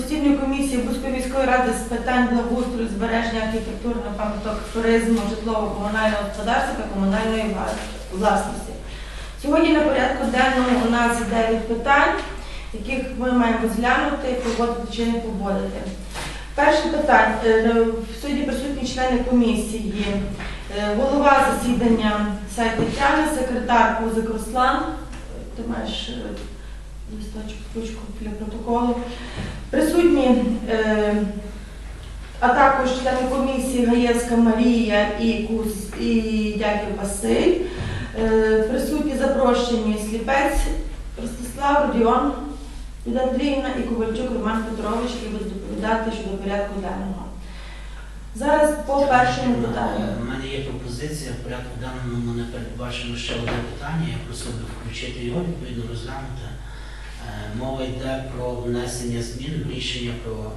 постійної комісії Бузької міської ради з питань благоустрою, збереження архітектурного пам'яток туризму, житлово-комунального господарства та комунальної власності. Сьогодні на порядку денному у нас 9 питань, яких ми маємо розглянути, погодити чи не погодити. Перше питання. Е, Сьогодні присутні члени комісії. Е, Голова засідання Сайт Тетяна, секретар Кузик Руслан. Ти маєш е, листочок, ручку для протоколу. Присутні, е, а також члени комісії Гаєвська Марія і Куз і Дяків Василь. Е, Присутні запрошені Сліпець Ростислав, Родіон Люда Андріївна і Ковальчук Роман Петрович, які будуть доповідати щодо порядку денного. Зараз по першому питанню. У мене є пропозиція в порядку денному не передбачено ще одне питання. Я просив би включити його, відповідно розглянути. Е, Мова йде про внесення змін в рішення про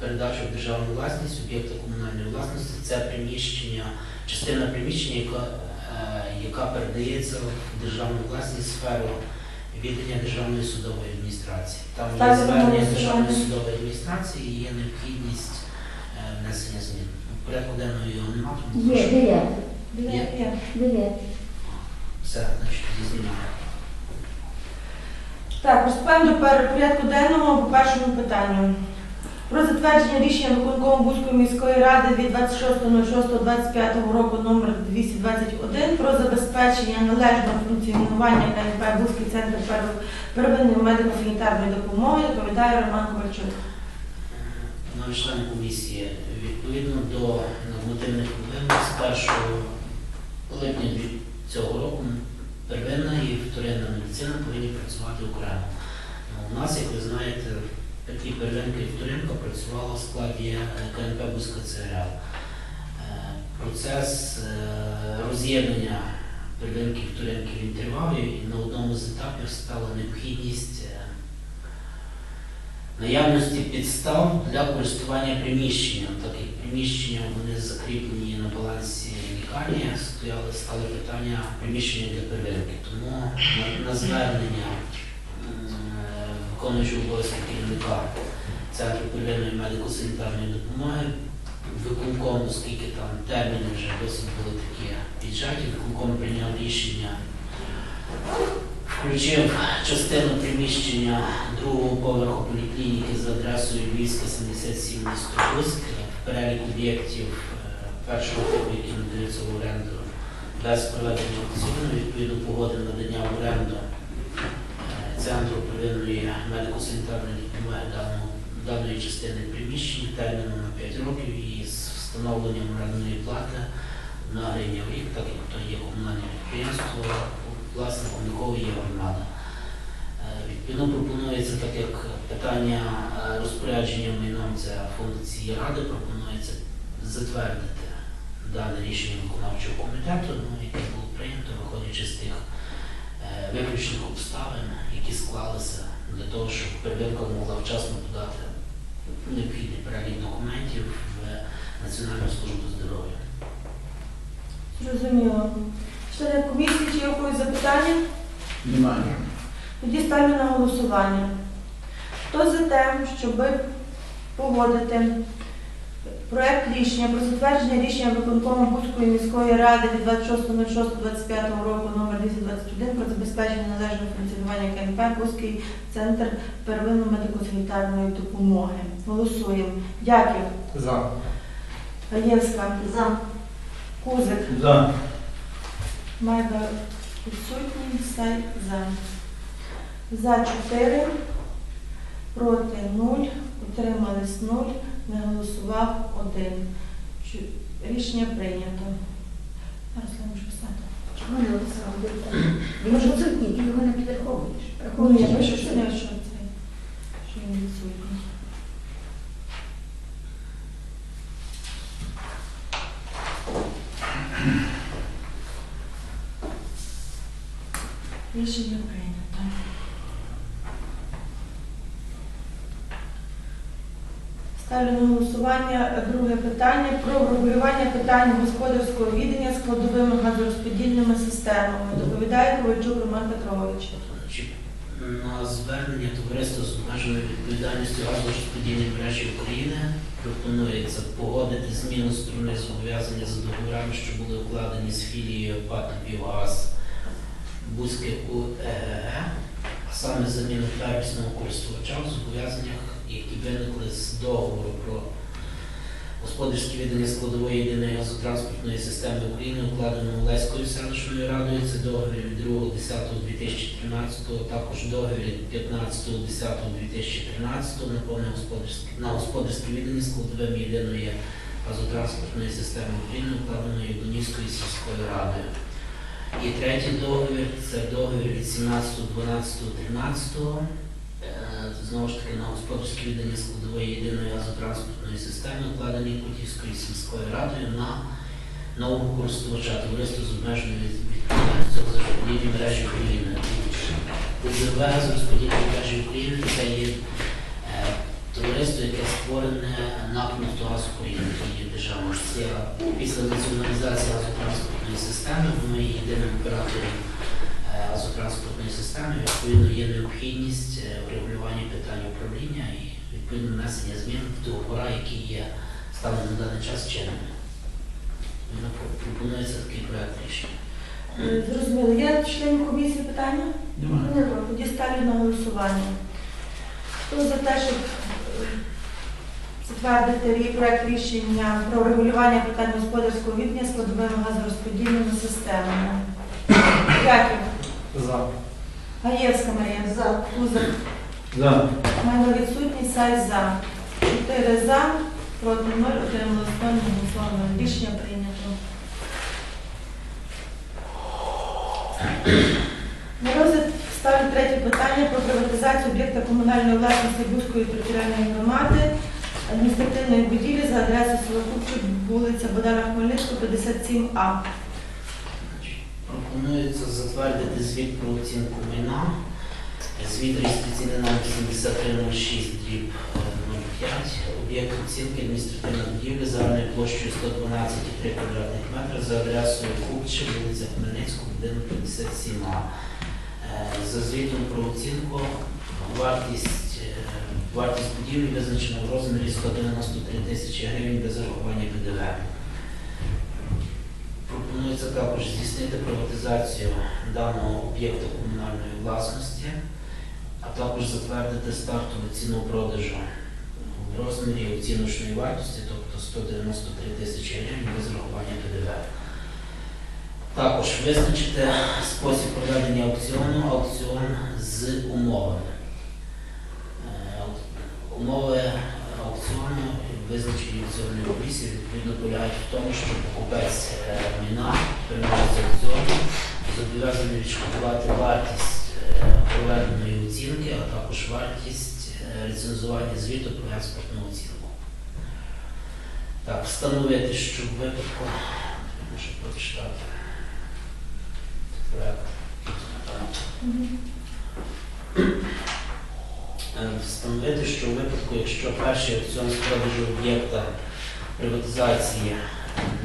передачу в державну власність об'єкта комунальної власності. Це приміщення, частина приміщення, яка, е, яка передається в державну власність сферу віддання Державної судової адміністрації. Там є звернення. Державної судової адміністрації і є необхідність е, внесення змін. В порядку денного його немає, тому Є. Є, є. Все, значить, знімаємо. Так, приступаємо до порядку денного по першому питанню. Про затвердження рішення виконкому Бузької міської ради від 26.06.25 року номер 221 про забезпечення належного функціонування КНП Бузький центр пер- первинної медико-санітарної допомоги доповідає Роман Ковальчук. Нові члени комісії, відповідно до нормативних вимог з 1 липня цього року первинна і вторинна медицина повинні працювати окремо. Ну, У нас, як ви знаєте, такі первинка і вторинка працювала в складі е, КНП Бузька. Е, Процес е, роз'єднання первинки і вторинки він тривав і на одному з етапів стала необхідність наявності підстав для користування приміщенням, так як приміщення вони закріплені на балансі лікарні, стояли, стали питання приміщення для перевірки. Тому на, звернення виконуючого обов'язки керівника Центру первинної медико-санітарної допомоги виконком, оскільки там терміни вже досить були такі піджаті, виконком прийняв рішення включив частину приміщення другого поверху поліклініки за адресою Львівська 77 місто Луцьк в перелік об'єктів першого типу, які надаються в оренду без проведення аукціону, відповідно погодив надання в оренду е, центру первинної медико-санітарної допомоги даної частини приміщення терміном на 5 років і з встановленням орендної плати на гривня в рік, так як то є комунальне підприємство, власником якого є громада. Е, Відповідно пропонується, так як питання е, розпорядження майном це функції ради, пропонується затвердити дане рішення виконавчого комітету, ну, яке було прийнято, виходячи з тих е, виключних обставин, які склалися для того, щоб первинка могла вчасно подати необхідний перелік документів в Національну службу здоров'я. Зрозуміло. Члени комісії, чи є у когось запитання? Немає. Тоді ставлю на голосування. Хто за те, щоб погодити проект рішення про затвердження рішення виконкому Бузької міської ради від 26.06.25 року номер 221 про забезпечення належного функціонування КНП Бузький центр первинної медико-санітарної допомоги. Голосуємо. Дякую. За. Гаєвська. За. Кузик. За. Майда відсутній, Сай за. За 4, проти 0, утримались 0, не голосував 1. Рішення прийнято. Руслан, можеш писати? Чого не депутат? Він ж відсутній, ти його не підраховуєш. Ну, я пишу, що що не що це. Що він відсутній. Рішення прийнято. Ставлю на голосування друге питання про врегулювання питань господарського відання складовими газорозподільними системами. Доповідає Ковальчук Роман Петрович. На звернення товариства з обмеженою відповідальністю газорозподільної мережі України пропонується погодити зміну сторони зобов'язання за договорами, що були укладені з філією ПАТ «Півгаз» Бузьке УЕГ, а саме заміну первісного користувача в зобов'язаннях, які виникли з договору про господарське віддання складової єдиної газотранспортної системи України, укладеного Леською селищною радою. Це договір від 2.10.2013, також договір від 15.10.2013 на повне господарське на господарське віддання складовими єдиної газотранспортної системи України, укладеної Донівською сільською радою. І третій договір це договір від 17.12.13. Знову ж таки на господарське віддання складової єдиної газотранспортної системи, укладені Путівською сільською радою на нового користувача товариство з обмеженою відповідальністю за розподільні мережі України. УЗВ з розподільної мережі України це є е, товариство, яке створене НАК «Нафтогаз України», є державна після націоналізації газотранспортної системи, є єдиним оператором газотранспортної системи, відповідно є необхідність е, врегулювання питань управління і відповідно внесення змін в договори, які є станом на даний час чинними. Пропонується такий проект рішення. Е, Зрозуміло. Є членів комісії питання? Немає. Тоді ставлю на голосування. Хто за те, щоб е, затвердити проект рішення про регулювання питань господарського віддання складовими газорозподільними системами? Дякую. За. Гаєвська Марія. За. Кузик. За. Майно відсутній. Сай за. Чотири за. Проти нуль. Отримали сторону голосування. Рішення прийнято. На розгляд ставлю третє питання про приватизацію об'єкта комунальної власності Бузької територіальної громади адміністративної будівлі за адресою село Купчик, вулиця Богдана Хмельницького, 57А. Пропонується затвердити звіт про оцінку майна. Звіт реєстраційний номер 7306 дріб 05. Об'єкт оцінки адміністративна будівля загальною площею 112,3 квадратних метри за адресою Купче, вулиця Хмельницького, будинок 57А. Е, За звітом про оцінку вартість, е, вартість будівлі визначена в розмірі 193 тисячі гривень без зарахування ПДВ. Пропонується також здійснити приватизацію даного об'єкту комунальної власності, а також затвердити стартову ціну продажу в розмірі оціночної вартості, тобто 193 тисячі гривень без врахування ПДВ. Також визначити спосіб проведення аукціону, аукціон з умовами. Е, Умови аукціону визначені аукціонною комісією відповідно полягають в тому, що покупець е, майна переможець аукціону зобов'язаний відшкодувати вартість е, проведеної оцінки, а також вартість е, рецензування звіту про експортну оцінку. Так, встановити, що в випадку, можу прочитати проект. Е, Встановити, що у випадку, якщо перший аукціон з продажу об'єкта приватизації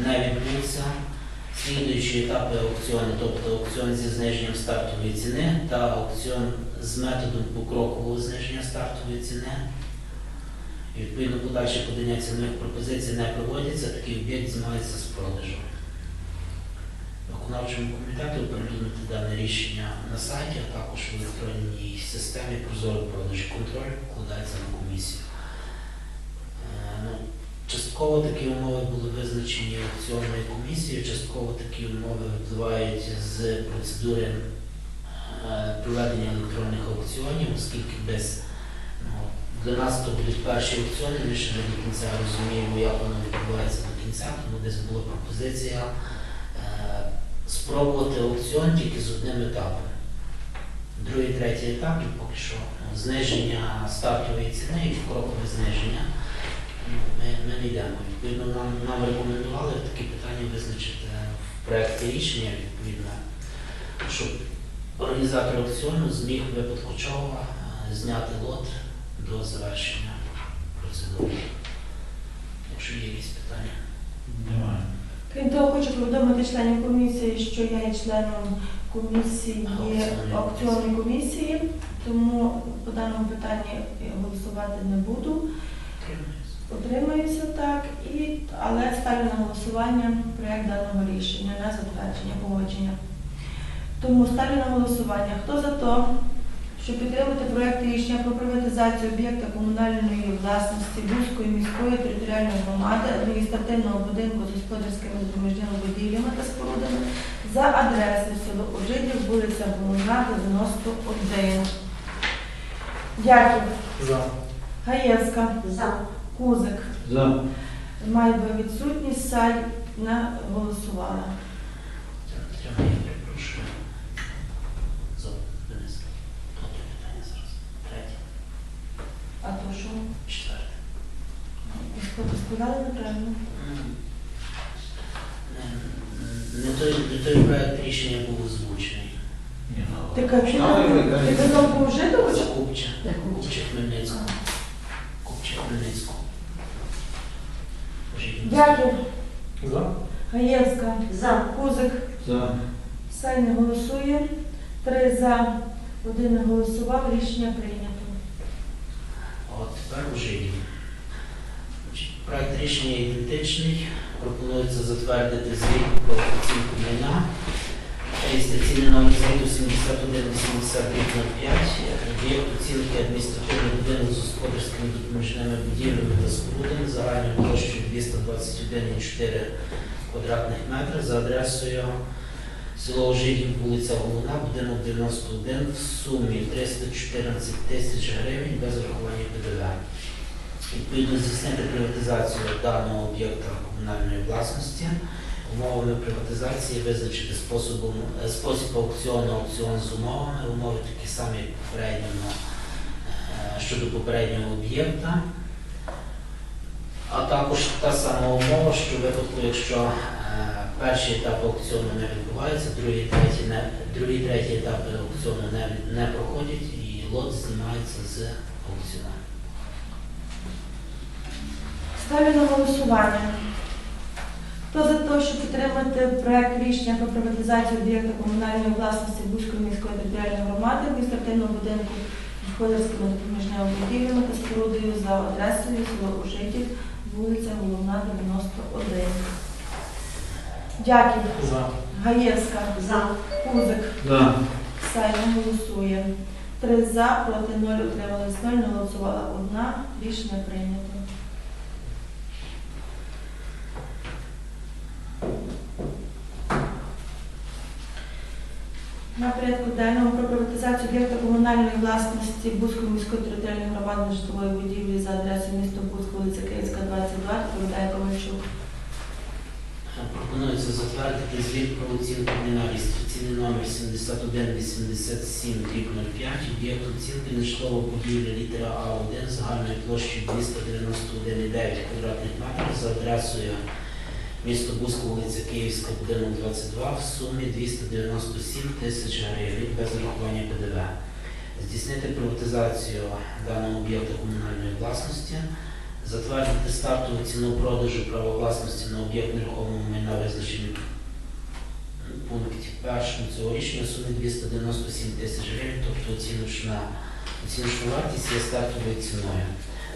не відбувся, слідуючі етапи аукціону, тобто аукціон зі зниженням стартової ціни та аукціон з методом покрокового зниження стартової ціни. Відповідно подальше подання цінових пропозицій не проводяться, такий об'єкт знімається з продажу. Виконавчому комітету оприлюднити дане рішення на сайті, а також в електронній системі прозоро продаж контроль вкладається на комісію. Е, ну, Частково такі умови були визначені аукціонною комісією, частково такі умови випливають з процедури е, проведення електронних аукціонів, оскільки без ну, для нас то будуть перші аукціони, ми ще не до кінця розуміємо, як воно відбувається до кінця, тому десь була пропозиція спробувати аукціон тільки з одним етапом. Другий, третій етап, і поки що зниження стартової ціни і покрокове зниження. Ну, Ми, ми не йдемо. Відповідно, нам, нам рекомендували такі питання визначити в проєкті рішення, відповідно, щоб організатор аукціону зміг випадку чого е, зняти лот до завершення процедури. Якщо є якісь питання. Немає. Крім того, хочу повідомити членів комісії, що я є членом комісії Аукціонної комісії. Тому по даному питанні голосувати не буду. Утримаюся так, і, але ставлю на голосування проєкт даного рішення на затвердження погодження. Тому ставлю на голосування. Хто за то, щоб підтримати проєкт рішення про приватизацію об'єкта комунальної власності Бузької міської територіальної громади адміністративного будинку з господарськими допоміжними будівлями та спорудами за адресою село Ожидів, вулиця Головна, 91. Дякую. За. Гаєвська. За. Кузик. За. Майба відсутність, Сай не голосувала. Так, я. Зо, Денис. Готове питання зараз. Третє, А то що? четверте. Господи, сказали неправильно. Не, не той, не той проект рішення був озвучений. Ну, Ти кажеш, ти казав по Житову? Це Купча. Купча. Хмельницького. Купча Хмельницького. Дякую. За. Гаєвська. За. Кузик. За. Сай не голосує. Три за, один не голосував. Рішення прийнято. От. Значить, Проект рішення ідентичний. Пропонується затвердити звіт про оцінку майна. Реєстраційний номер звіту 7185. Об'єкт оцінки адміністративний будинок з господарськими допоміжними будівлями та спорудами загальною площею 221,4 квадратних метри за адресою село Ожидів, вулиця Головна, будинок 91 в сумі 314 тисяч гривень без врахування ПДВ. Відповідно здійснити приватизацію даного об'єкта комунальної власності. Умовами приватизації визначити способом, е, спосіб аукціону, аукціон з умовами, умови такі самі як е, щодо попереднього об'єкта. А також та сама умова, що випадку, якщо е, перший етап аукціону не відбувається, другий, третій, не, другий, третій етапи аукціону не, не проходять і лот знімається з аукціону. Ставлю на голосування. Хто за те, щоб підтримати проект рішення про приватизацію об'єкта комунальної власності Бузької міської територіальної громади адміністративного будинку з допоміжними будівлями та спорудою за адресою село Ужитів, вулиця Головна, 91. Дякую. За. Гаєвська. За. Кузик. За. Не голосує. Три за, проти нуль, утримались нуль, не голосувала одна. Рішення прийнято. На порядку денному про приватизацію об'єкта комунальної власності Бузької міської територіальної громади житлової будівлі за адресою місто Бузьк, вулиця Київська, 22, відповідає Ковальчук. Пропонується затвердити звіт про оцінку реєстраційний номер 7187 05 об'єкт оцінки нежитлова будівля літера А1 загальною площею 291,9 квадратних метрів за адресою місто Бузько, вулиця Київська, будинок 22 в сумі 297 тисяч гривень без врахування ПДВ. Здійснити приватизацію даного об'єкта комунальної власності. Затвердити стартову ціну продажу права власності на об'єкт нерухомого майна визначені в пункті першому цього рішення сумі 297 тисяч гривень, тобто оціночна, оціночна вартість є стартовою ціною.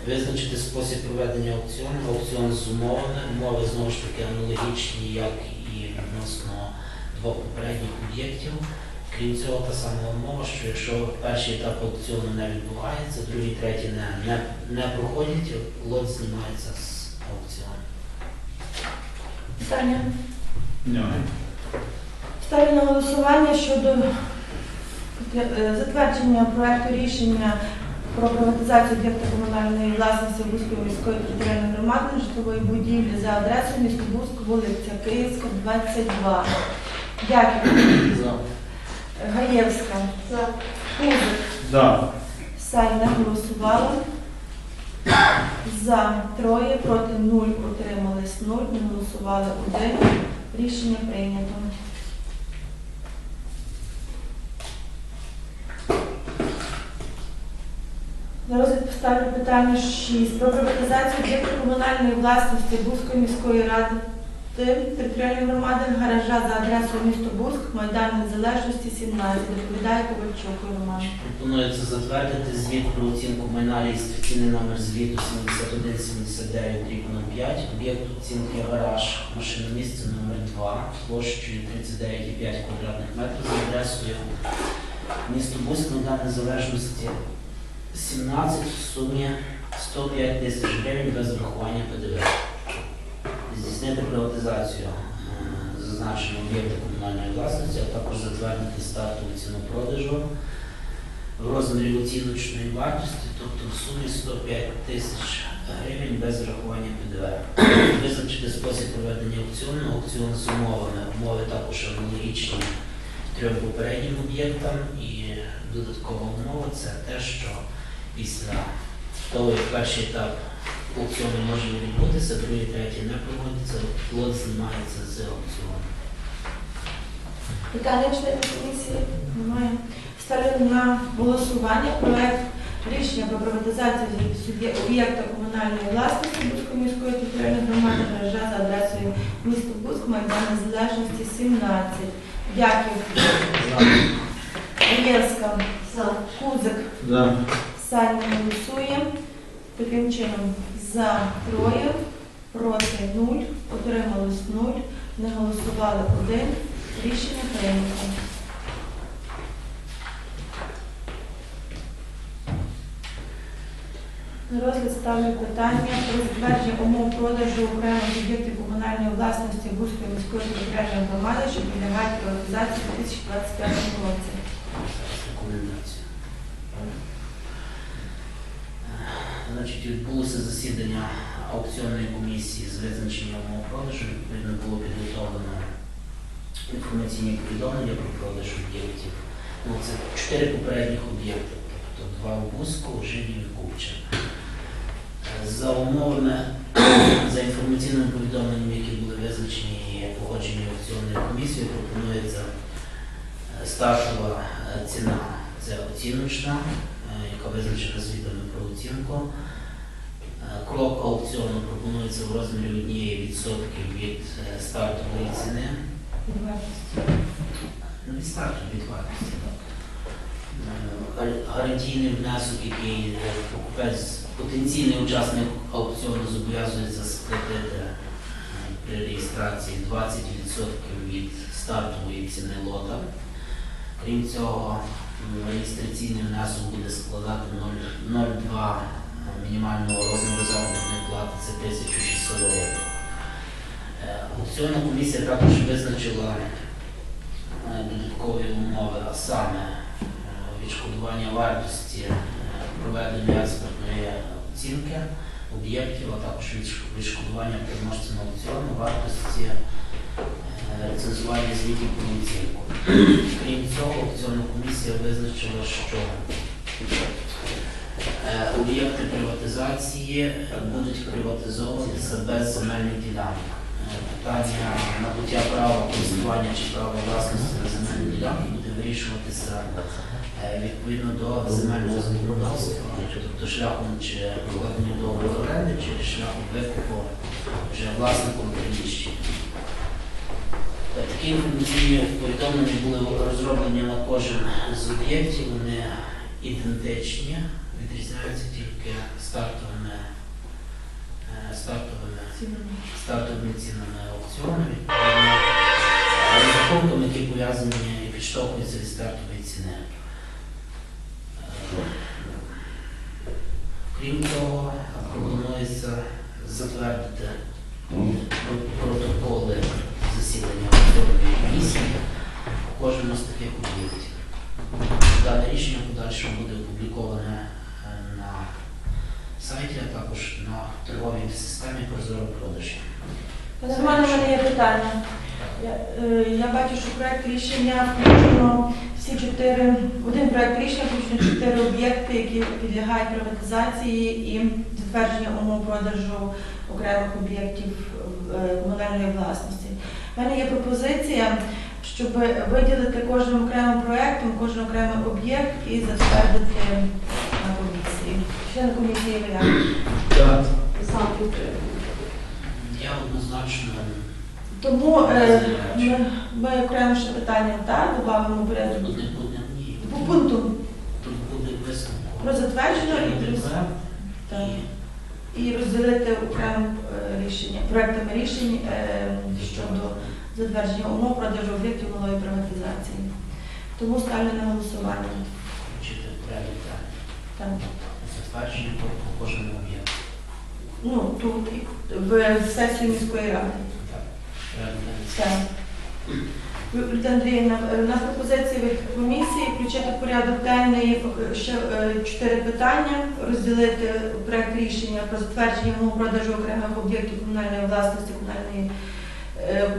Визначити спосіб проведення аукціону, аукціон з умовами, умови знову ж таки аналогічні, як і відносно двох попередніх об'єктів. Крім цього, та сама умова, що якщо перший етап аукціону не відбувається, другий, третій не, не, не проходять, лот знімається з аукціону. Питання? Немає. Ставлю на голосування щодо е, затвердження проекту рішення про приватизацію об'єкта комунальної власності Бузької міської територіальної громади житлової будівлі за адресою місто Бузьк, вулиця Київська, 22. Дякую. Гаєвська. За. Кузик. За. Сай не голосувала. За троє, проти нуль, утримались нуль, не голосували один. Рішення прийнято. Розгляд поставлю питання 6. Про приватизацію об'єкту комунальної власності Бузької міської ради територіальної громади, гаража за адресою місто Бурськ, Майдан Незалежності, 17. Доповідає Ковальчук Роман. Пропонується затвердити звіт про оцінку майна реєстраційний номер звіту 7179 рік 05, об'єкт оцінки гараж, машиномісце номер 2, площею 39,5 квадратних метрів за адресою місто Буськ, Майдан Незалежності 17 в сумі 105 тисяч гривень без врахування ПДВ. Здійснити приватизацію е, зазначеного об'єкта комунальної власності, а також затвердити стартову ціну продажу в розмірі оціночної вартості, тобто в сумі 105 тисяч гривень без врахування ПДВ. Визначити спосіб проведення аукціону. Аукціон з умовами. Умови також аналогічні трьом попереднім об'єктам. І додаткова умова це те, що після того, як перший етап аукціону може відбутися, другий, третій не проводиться, лот знімається з аукціону. Питання членів комісії немає. Ставлю на голосування проект рішення про приватизацію об'єкта комунальної власності Бузької міської територіальної громади гаража за адресою місто Бузьк, Майдан Незалежності, 17. Дякую. Оєвська, Кузик, За. Сальний голосує. Таким чином, за троє, проти нуль, утрималось нуль, не голосували один. Рішення прийнято. На розгляд ставлю питання про затвердження умов продажу окремих об'єктів комунальної власності Бузької міської територіальної громади, що підлягають приватизації у 2025 році. Значить, відбулося засідання аукціонної комісії з визначення умов продажу. Відповідно було підготовлено інформаційні повідомлення про продаж об'єктів. Ну, це чотири попередніх об'єкти, тобто два в Буску, Жидів і Купчин. Е, За умовами, за інформаційними повідомленнями, які були визначені і погоджені аукціонною комісією, пропонується е, стартова е, ціна це оціночна, е, яка визначена звітами оцінку. Е, Крок аукціону пропонується в розмірі однієї відсотків від е, стартової ціни. Ну, від старту від вартості, так. Е, Гарантійний внесок, який е, покупець, потенційний учасник аукціону зобов'язується сплатити е, при реєстрації 20% від стартової ціни лота. Крім цього, реєстраційний внесок буде складати 0,2 мінімального розміру заробітної плати, це 1600 гривень. Е, Аукціонна комісія також визначила е, додаткові умови, а саме е, відшкодування вартості проведення експертної оцінки об'єктів, а також відшкодування переможцям аукціону вартості рецензування звітів оцінку. Крім цього, аукціонна комісія визначила, що е, об'єкти приватизації будуть приватизовуватися без земельних ділянок. Е, Питання набуття права користування чи права власності на земельні ділянки буде вирішуватися е, відповідно до земельного законодавства, тобто шляхом чи укладення договору оренди, чи шляхом викупу вже власником приміщення. Такі інформаційні повідомлення були розроблені на кожен з об'єктів, вони ідентичні, відрізняються тільки стартовими, е, стартовими, стартовими цінами аукціону, відповідно, е, розрахунками, які пов'язані і підштовхуються від стартової ціни. Е, Крім того, пропонується затвердити протоколи засідання комісії по кожному з таких об'єктів. Дане рішення в подальшому буде опубліковане е, на сайті, а також на торговій системі Прозоро продажі. Пане Романе, у мене є питання. Я, е, я бачу, що проект рішення включено всі чотири, один проект рішення включено чотири об'єкти, які підлягають приватизації і затвердження умов продажу окремих об'єктів е, комунальної власності. У мене є пропозиція, щоб виділити кожним окремим проектом, кожен окремий об'єкт і затвердити на комісії. Член комісії. Сам підтримую. Я однозначно Тому е, ми, ми окремо ще питання так, додамо порядок Тут не буде ні. по пункту Тут буде висновок. про затвердження і плюс Так. І розділити окремо е, рішення, проектами рішень е, щодо затвердження умов продажу об'єктів малої приватизації. Тому ставлю на голосування. Так. затвердження по по кожному об'єкту. Ну, тут в сесію міської ради. Так. Так. Юлія Андріївна, е, на пропозиції від комісії включити в порядок денний е, ще е, чотири питання, розділити проект рішення про затвердження продажу окремих об'єктів комунальної власності комунальної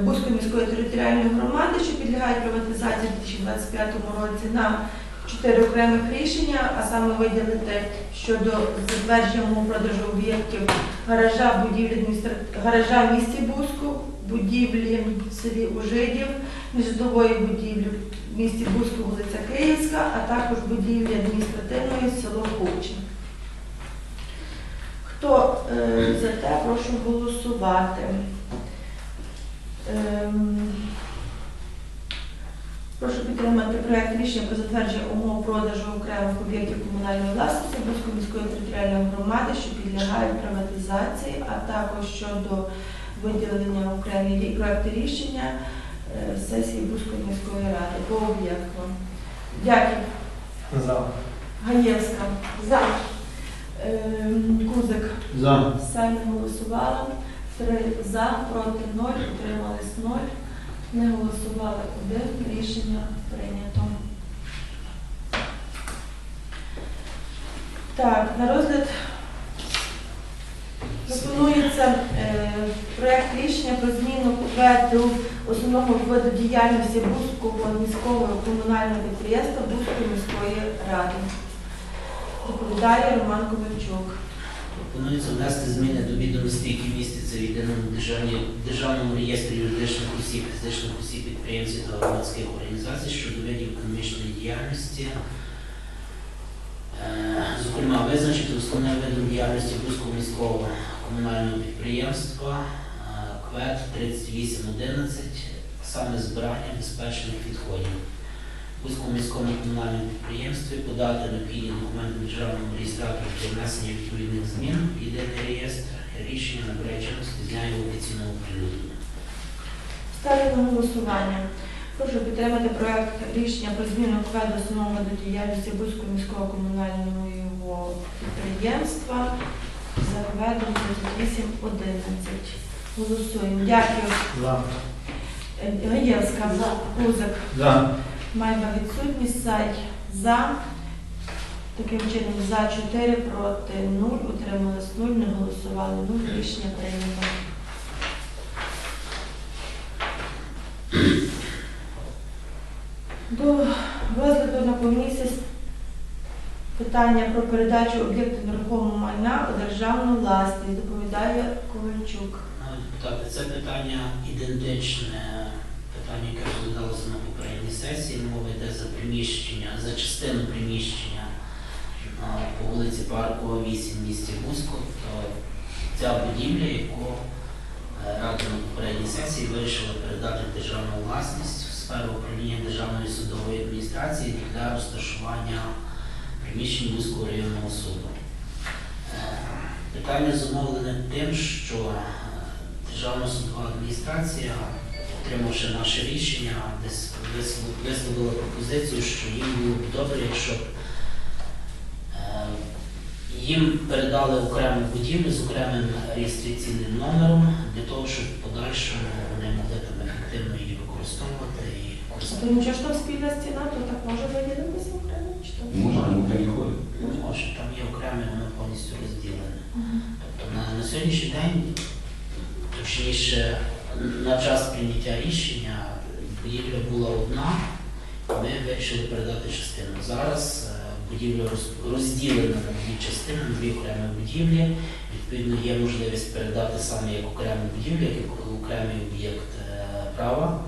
Бузької міської територіальної громади, що підлягають приватизації у 2025 році на чотири окремих рішення, а саме виділити щодо затвердження продажу об'єктів гаража, будівлі гаража в місті Бузьку, будівлі в селі Ужидів, нежитлової будівлі в місті Бузьку, вулиця Київська, а також будівлі адміністративної село Куче. Хто е, за те, прошу голосувати. Ем, Прошу підтримати проект рішення про затвердження умов продажу окремих об'єктів комунальної власності Бузької міської територіальної громади, що підлягають приватизації, а також щодо виділення окремі проекти рішення е, сесії Бузької міської ради по об'єкту. Дякую. За. Гаєвська. За. Ем, Кузик. За. Все не голосувала. Три за, проти ноль, утримались ноль. Не голосували один. Рішення прийнято. Так, на розгляд пропонується е, проект рішення про зміну виду основного виду діяльності Бузького міського комунального підприємства Бузької міської ради. Доповідає Роман Ковальчук. Пропонується внести зміни до відомостей, які містяться в єдиному державному реєстрі юридичних осіб, фізичних осіб, підприємців та громадських організацій щодо видів економічної діяльності. Е, Зокрема, визначити основним видом діяльності Бузького міського комунального підприємства КВЕД 3811, саме збирання безпечних відходів. Бузькому міському комунальному підприємстві подати необхідні документи державному реєстратору для внесення відповідних змін єдиний реєстр. Рішення набере чинності з дня його офіційного оприлюднення. Ставлю на голосування. Прошу підтримати проект рішення про зміну вкладу основного до діяльності Бузького міського комунального підприємства за кведом 3811. Голосуємо. Дякую. За. Гаєвська. За. Кузик. За. Майба відсутність. Сай. За. Таким чином, за 4, проти 0, утрималось 0, не голосували 0. Рішення прийнято. До розгляду на комісії питання про передачу об'єкту нерухомого майна у державну власність доповідає Ковальчук. Депутати, це питання ідентичне питання, яке розглядалося на попередній сесії. Мова йде за приміщення, за частину приміщення по вулиці Паркова, 8 в місті Бузько. То ця будівля, яку е, Рада на попередній сесії вирішила передати державну власність в сферу управління Державної судової адміністрації для розташування приміщень Бузького районного суду. Питання зумовлене тим, що е, Державна судова адміністрація, отримавши наше рішення, десь висловила пропозицію, що їм було б добре, якщо б е, їм передали окрему будівлю з окремим реєстраційним номером для того, щоб в подальшому вони могли там ефективно її використовувати і користуватися. то нічого, що там спільна стіна, то так може виділитися Чи то? Може, ну не ходить. Ну, може, там є окреме, воно повністю розділене. Тобто на, на сьогоднішній день, точніше, на час прийняття рішення будівля була одна, ми вирішили передати частину. Зараз е, будівля розділена на дві частини, на дві окремі будівлі. Відповідно, є можливість передати саме як окрему будівлю, як окремий об'єкт е, права.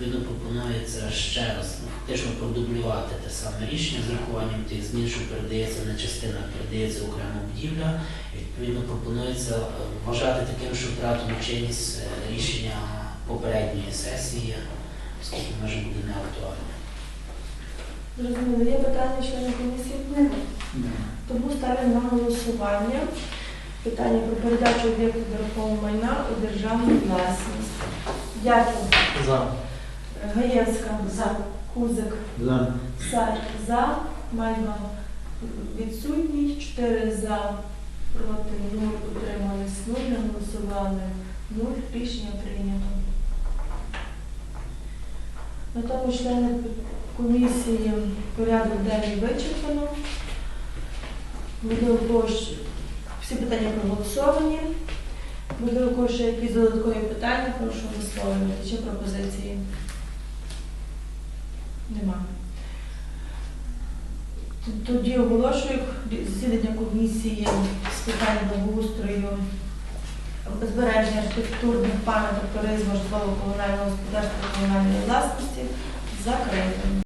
Відповідно, пропонується ще раз ну, фактично продублювати те саме рішення з урахуванням тих змін, що передається на частинах, передається окрема будівля. Відповідно, пропонується е, вважати таким, що втратило чинність е, рішення попередньої сесії, оскільки може бути неактуальне. Зрозуміло, є питання членів комісії? Немає. Тому ставимо на голосування питання про передачу об'єкту нерухомого майна у державну власність. Дякую. За. Гаєвська за. Кузик За. Сар за. Майно відсутній. Чотири за. Проти нуль. Утримались нуль. Не голосували нуль. Рішення прийнято. На тому члени комісії порядок денний вичерпано. У когось всі питання проголосовані. Когось ще якісь додаткові питання, прошу висловлювати. Чи пропозиції? Нема. Тоді оголошую засідання комісії з питань благоустрою, збереження архітектурних пам'яток туризму, житлово-комунального господарства комунальної власності закритим.